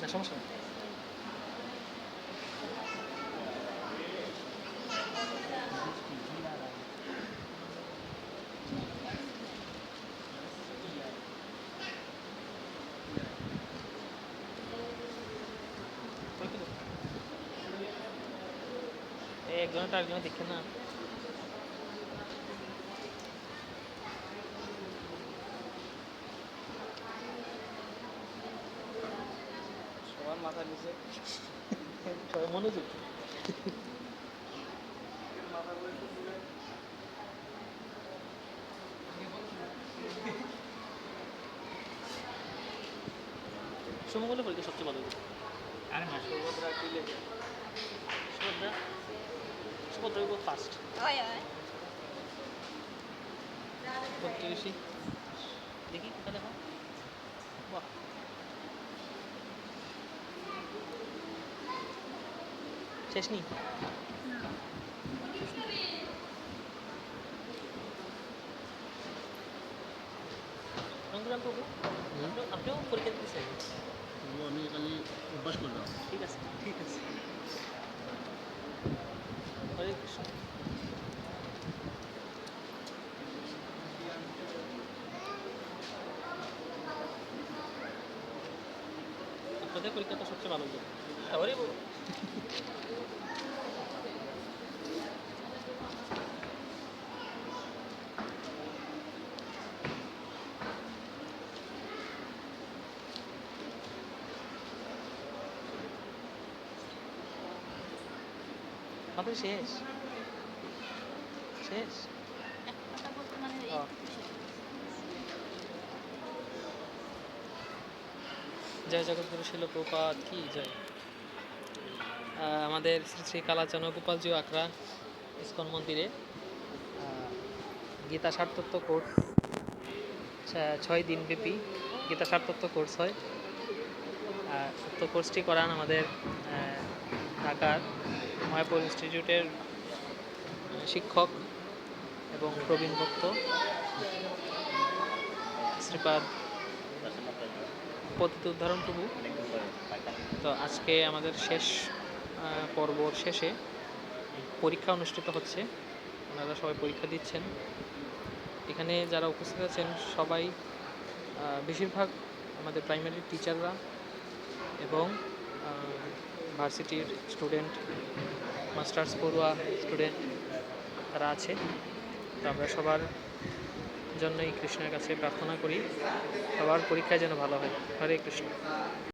না সমস্যা নেই একজনের আরেকজনের দেখে না নিচে মনোযোগ সমগলের পরীক্ষা সবচেয়ে ভালো। আরে না সুভদ্রা কি লেগে সুভদ্রা সুভদ্রা হয় হয় দেখি কোথায় দেখো বাহ শেষ নি রঙ্গুরাম বাবু আপনি- আপনিও পরীক্ষা দিতে চাই আমি খালি অভ্যাস করলাম। ঠিক আছে ঠিক আছে হরে কৃষ্ণ আপনাদের পরীক্ষা তো সবচেয়ে ভালো হরে আমাদের শেষ। শেষ। জয় জগৎগুরু শিল প্রপাত, কি জয়। আমাদের শ্রী শ্রী কালাচান গোপালজি আকরা ইস্কন মন্দিরে গীতা সারতত্ত্ব কোর্স ছয় দিনব্যাপী গীতা সারতত্ত্ব কোর্স হয়। উক্ত কোর্সটি করান আমাদের ঢাকার মায়াপুর ইনস্টিটিউটের শিক্ষক এবং প্রবীণ ভক্ত শ্রীপাদ পতিত উদ্ধারণ প্রভু। তো আজকে আমাদের শেষ আহ, পর্বর শেষে পরীক্ষা অনুষ্ঠিত হচ্ছে। ওনারা সবাই পরীক্ষা দিচ্ছেন। এখানে যারা উপস্থিত আছেন সবাই বেশিরভাগ আমাদের প্রাইমারি টিচাররা এবং ভার্সিটির স্টুডেন্ট মাস্টার্স পড়ুয়া স্টুডেন্ট তারা আছে। তো আমরা সবার জন্যই কৃষ্ণের কাছে প্রার্থনা করি সবার পরীক্ষায় যেন ভালো হয়। হরে কৃষ্ণ।